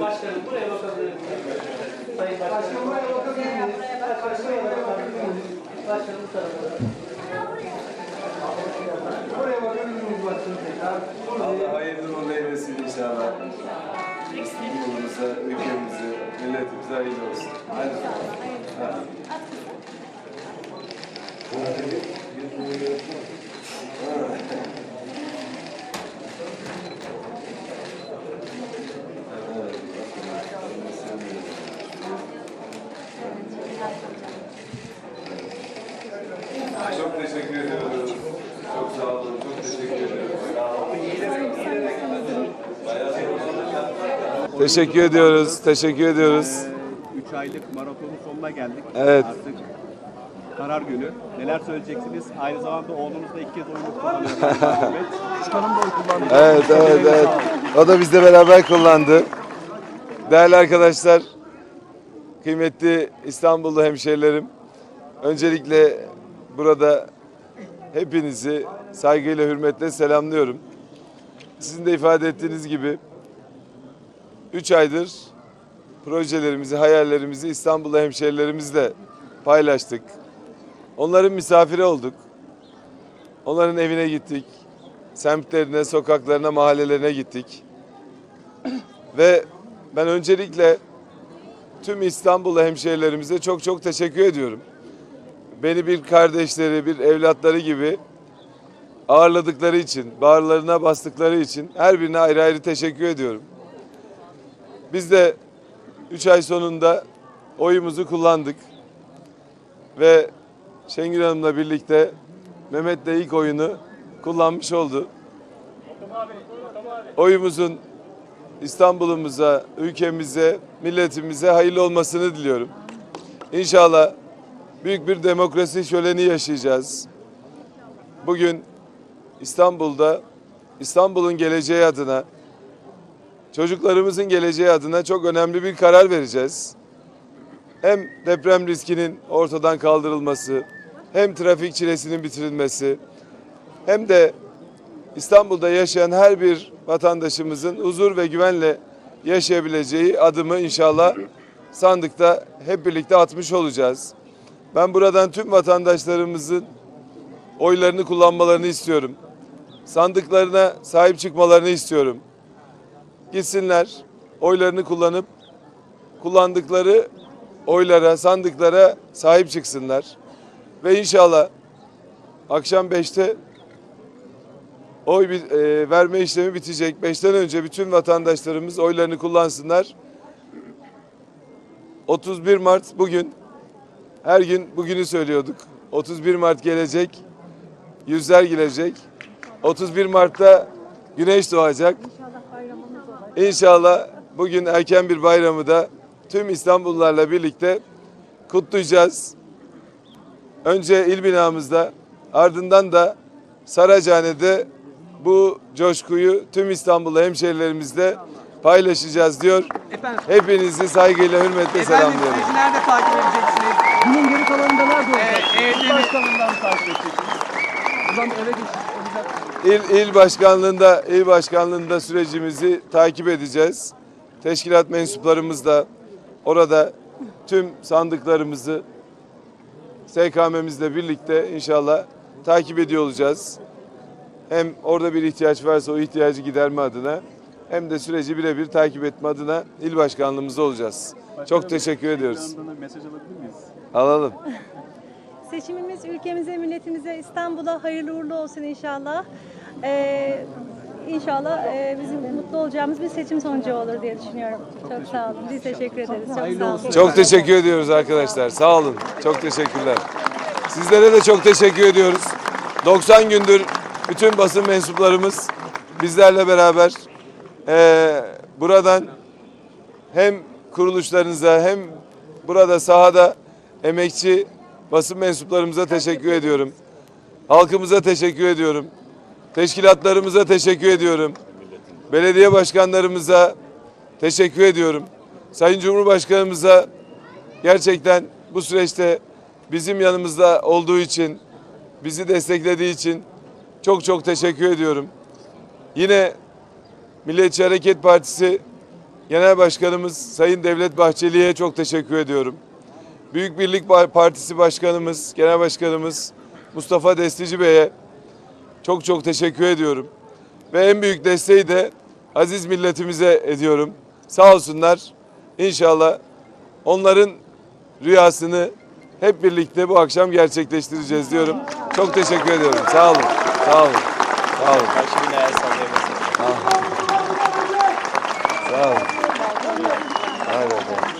Başkanım buraya bakabilir misiniz? Sayın Başkanım. buraya bakabilir miyiz? Başkanım buraya bakabilir miyiz? Başkanım bu tarafa. Buraya bakabilir miyiz başkanım tekrar? Allah hayırlı uğurlu eylesin inşallah. Yolumuza, ülkemize, milletimize hayırlı olsun. Hadi. Ha. Çok teşekkür ediyoruz. Çok sağ olun. Çok teşekkür ediyoruz. Teşekkür ediyoruz. Teşekkür ediyoruz. 3 aylık maratonun sonuna geldik. Evet. Artık karar günü. Neler söyleyeceksiniz? Aynı zamanda oğlunuz da ilk kez oyunu kullanıyor. Ahmet. Çıkarım da oy kullandı. Evet, evet, evet. O da bizle beraber kullandı. Değerli arkadaşlar, kıymetli İstanbullu hemşehrilerim, öncelikle burada hepinizi saygıyla, hürmetle selamlıyorum. Sizin de ifade ettiğiniz gibi 3 aydır projelerimizi, hayallerimizi İstanbullu hemşehrilerimizle paylaştık. Onların misafiri olduk. Onların evine gittik semtlerine, sokaklarına, mahallelerine gittik. Ve ben öncelikle tüm İstanbul'u hemşehrilerimize çok çok teşekkür ediyorum. Beni bir kardeşleri, bir evlatları gibi ağırladıkları için, bağırlarına bastıkları için her birine ayrı ayrı teşekkür ediyorum. Biz de 3 ay sonunda oyumuzu kullandık. Ve Şengül Hanım'la birlikte Mehmet de ilk oyunu kullanmış oldu. Oyumuzun İstanbul'umuza, ülkemize, milletimize hayırlı olmasını diliyorum. İnşallah büyük bir demokrasi şöleni yaşayacağız. Bugün İstanbul'da İstanbul'un geleceği adına, çocuklarımızın geleceği adına çok önemli bir karar vereceğiz. Hem deprem riskinin ortadan kaldırılması, hem trafik çilesinin bitirilmesi, hem de İstanbul'da yaşayan her bir vatandaşımızın huzur ve güvenle yaşayabileceği adımı inşallah sandıkta hep birlikte atmış olacağız. Ben buradan tüm vatandaşlarımızın oylarını kullanmalarını istiyorum. Sandıklarına sahip çıkmalarını istiyorum. Gitsinler, oylarını kullanıp kullandıkları oylara, sandıklara sahip çıksınlar. Ve inşallah akşam 5'te oy bi- e, verme işlemi bitecek. 5'ten önce bütün vatandaşlarımız oylarını kullansınlar. 31 Mart bugün. Her gün bugünü söylüyorduk. 31 Mart gelecek. Yüzler gelecek. 31 Mart'ta güneş doğacak. İnşallah bugün erken bir bayramı da tüm İstanbullularla birlikte kutlayacağız. Önce il binamızda ardından da Saracahane'de bu coşkuyu tüm İstanbul'da hemşehrilerimizle paylaşacağız diyor. Efendim, Hepinizi saygıyla, hürmetle efendim selamlıyorum. süreci nerede takip edeceksiniz? Bunun geri kalanında nerede olacak? Ee, evde mi? Başkanından takip edeceksiniz. Buradan eve geç. İl, il başkanlığında, il başkanlığında sürecimizi takip edeceğiz. Teşkilat mensuplarımız da orada tüm sandıklarımızı SKM'mizle birlikte inşallah takip ediyor olacağız. Hem orada bir ihtiyaç varsa o ihtiyacı giderme adına hem de süreci birebir takip etme adına il başkanlığımızda olacağız. Çok teşekkür ediyoruz. Mesaj alabilir miyiz? Alalım. Seçimimiz ülkemize, milletimize, İstanbul'a hayırlı uğurlu olsun inşallah. Ee, inşallah e, bizim mutlu olacağımız bir seçim sonucu olur diye düşünüyorum. Çok, sağ olun. Biz teşekkür ederiz. Çok sağ olun. Çok teşekkür ediyoruz arkadaşlar. Sağ olun. Çok teşekkürler. Sizlere de çok teşekkür ediyoruz. 90 gündür bütün basın mensuplarımız bizlerle beraber eee, buradan hem kuruluşlarınıza hem burada sahada emekçi basın mensuplarımıza teşekkür ediyorum. Halkımıza teşekkür ediyorum. Teşkilatlarımıza teşekkür ediyorum. Belediye başkanlarımıza teşekkür ediyorum. Sayın Cumhurbaşkanımıza gerçekten bu süreçte bizim yanımızda olduğu için, bizi desteklediği için çok çok teşekkür ediyorum. Yine Milliyetçi Hareket Partisi Genel Başkanımız Sayın Devlet Bahçeli'ye çok teşekkür ediyorum. Büyük Birlik Partisi Başkanımız, Genel Başkanımız Mustafa Destici Bey'e çok çok teşekkür ediyorum. Ve en büyük desteği de aziz milletimize ediyorum. Sağ olsunlar. İnşallah onların rüyasını hep birlikte bu akşam gerçekleştireceğiz diyorum. Çok teşekkür ediyorum. Sağ olun. Sağ olun. Sağ olun. Karşı binaya sallayabilirsiniz. Sağ olun. Hadi bakalım.